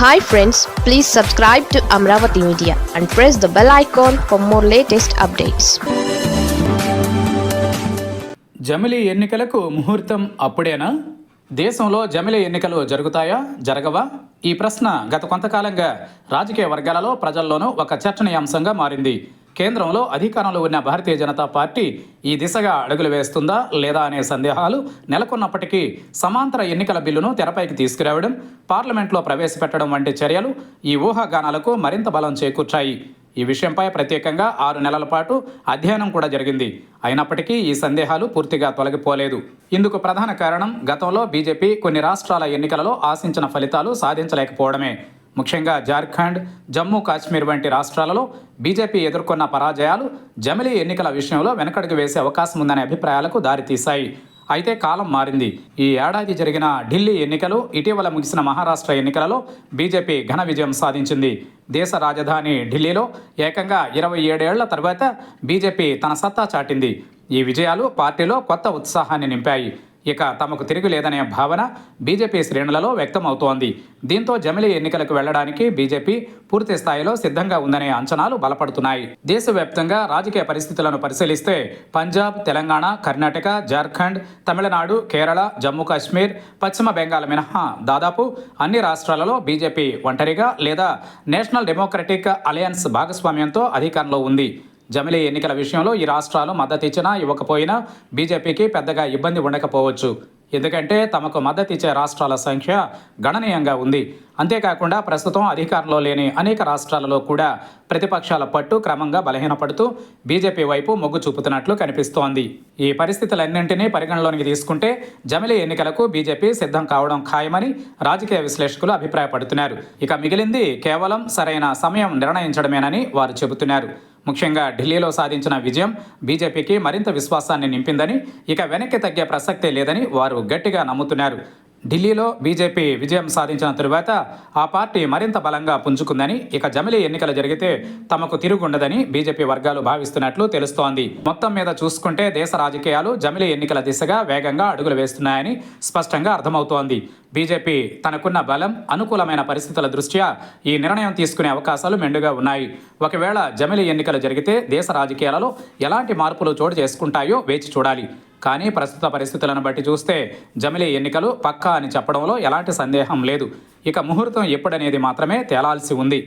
Hi friends please subscribe to Amaravati media and press the bell icon for more latest updates జమిలీ ఎన్నికలకు ముహూర్తం అప్పుడేనా? దేశంలో జమిలీ ఎన్నికలు జరుగుతాయా? జరగవా? ఈ ప్రశ్న గత కొంతకాలంగా రాజకీయ వర్గాలలో ప్రజల్లోనూ ఒక చర్చనీయాంశంగా మారింది. కేంద్రంలో అధికారంలో ఉన్న భారతీయ జనతా పార్టీ ఈ దిశగా అడుగులు వేస్తుందా లేదా అనే సందేహాలు నెలకొన్నప్పటికీ సమాంతర ఎన్నికల బిల్లును తెరపైకి తీసుకురావడం పార్లమెంట్లో ప్రవేశపెట్టడం వంటి చర్యలు ఈ ఊహాగానాలకు మరింత బలం చేకూర్చాయి. ఈ విషయంపై ప్రత్యేకంగా ఆరు నెలల పాటు అధ్యయనం కూడా జరిగింది. అయినప్పటికీ ఈ సందేహాలు పూర్తిగా తొలగిపోలేదు. ఇందుకు ప్రధాన కారణం గతంలో బీజేపీ కొన్ని రాష్ట్రాల ఎన్నికలలో ఆశించిన ఫలితాలు సాధించలేకపోవడమే. ముఖ్యంగా జార్ఖండ్ జమ్మూ కాశ్మీర్ వంటి రాష్ట్రాలలో బీజేపీ ఎదుర్కొన్న పరాజయాలు జమిలీ ఎన్నికల విషయంలో వెనకడుగు వేసే అవకాశం ఉందనే అభిప్రాయాలకు దారితీశాయి. అయితే కాలం మారింది. ఈ ఏడాది జరిగిన ఢిల్లీ ఎన్నికలు ఇటీవల ముగిసిన మహారాష్ట్ర ఎన్నికలలో బీజేపీ ఘన విజయం సాధించింది. దేశ రాజధాని ఢిల్లీలో ఏకంగా ఇరవై ఏడేళ్ళ తర్వాత బీజేపీ తన సత్తా చాటింది. ఈ విజయాలు పార్టీలో కొత్త ఉత్సాహాన్ని నింపాయి. ఇక తమకు తిరిగి లేదనే భావన బీజేపీ శ్రేణులలో వ్యక్తమవుతోంది. దీంతో జమిలీ ఎన్నికలకు వెళ్ళడానికి బీజేపీ పూర్తి స్థాయిలో సిద్ధంగా ఉందనే అంచనాలు బలపడుతున్నాయి. దేశవ్యాప్తంగా రాజకీయ పరిస్థితులను పరిశీలిస్తే పంజాబ్ తెలంగాణ కర్ణాటక జార్ఖండ్ తమిళనాడు కేరళ జమ్మూ కాశ్మీర్ పశ్చిమ బెంగాల్ మినహా దాదాపు అన్ని రాష్ట్రాలలో బీజేపీ ఒంటరిగా లేదా నేషనల్ డెమోక్రటిక్ అలయన్స్ భాగస్వామ్యంతో అధికారంలో ఉంది. జమిలీ ఎన్నికల విషయంలో ఈ రాష్ట్రాలు మద్దతు ఇచ్చినా ఇవ్వకపోయినా బీజేపీకి పెద్దగా ఇబ్బంది ఉండకపోవచ్చు. ఎందుకంటే తమకు మద్దతు ఇచ్చే రాష్ట్రాల సంఖ్య గణనీయంగా ఉంది. అంతేకాకుండా ప్రస్తుతం అధికారంలో లేని అనేక రాష్ట్రాలలో కూడా ప్రతిపక్షాల పట్టు క్రమంగా బలహీనపడుతూ బీజేపీ వైపు మొగ్గు చూపుతున్నట్లు కనిపిస్తోంది. ఈ పరిస్థితులన్నింటినీ పరిగణలోనికి తీసుకుంటే జమిలి ఎన్నికలకు బీజేపీ సిద్ధం కావడం ఖాయమని రాజకీయ విశ్లేషకులు అభిప్రాయపడుతున్నారు. ఇక మిగిలింది కేవలం సరైన సమయం నిర్ణయించడమేనని వారు చెబుతున్నారు. ముఖ్యంగా ఢిల్లీలో సాధించిన విజయం బీజేపీకి మరింత విశ్వాసాన్ని నింపిందని ఇక వెనక్కి తగ్గే ప్రసక్తే లేదని వారు గట్టిగా నమ్ముతున్నారు. ఢిల్లీలో బీజేపీ విజయం సాధించిన తరువాత ఆ పార్టీ మరింత బలంగా పుంజుకుందని ఇక జమిలీ ఎన్నికలు జరిగితే తమకు తిరుగుండదని బీజేపీ వర్గాలు భావిస్తున్నట్లు తెలుస్తోంది. మొత్తం మీద చూసుకుంటే దేశ రాజకీయాలు జమిలీ ఎన్నికల దిశగా వేగంగా అడుగులు వేస్తున్నాయని స్పష్టంగా అర్థమవుతోంది. బీజేపీ తనకున్న బలం అనుకూలమైన పరిస్థితుల దృష్ట్యా ఈ నిర్ణయం తీసుకునే అవకాశాలు మెండుగా ఉన్నాయి. ఒకవేళ జమిలీ ఎన్నికలు జరిగితే దేశ రాజకీయాలలో ఎలాంటి మార్పులు చోటు చేసుకుంటాయో వేచి చూడాలి. కానీ ప్రస్తుత పరిస్థితులను బట్టి చూస్తే జమిలీ ఎన్నికలు పక్కా అని చెప్పడంలో ఎలాంటి సందేహం లేదు. ఇక ముహూర్తం ఎప్పుడనేది మాత్రమే తేలాల్సి ఉంది.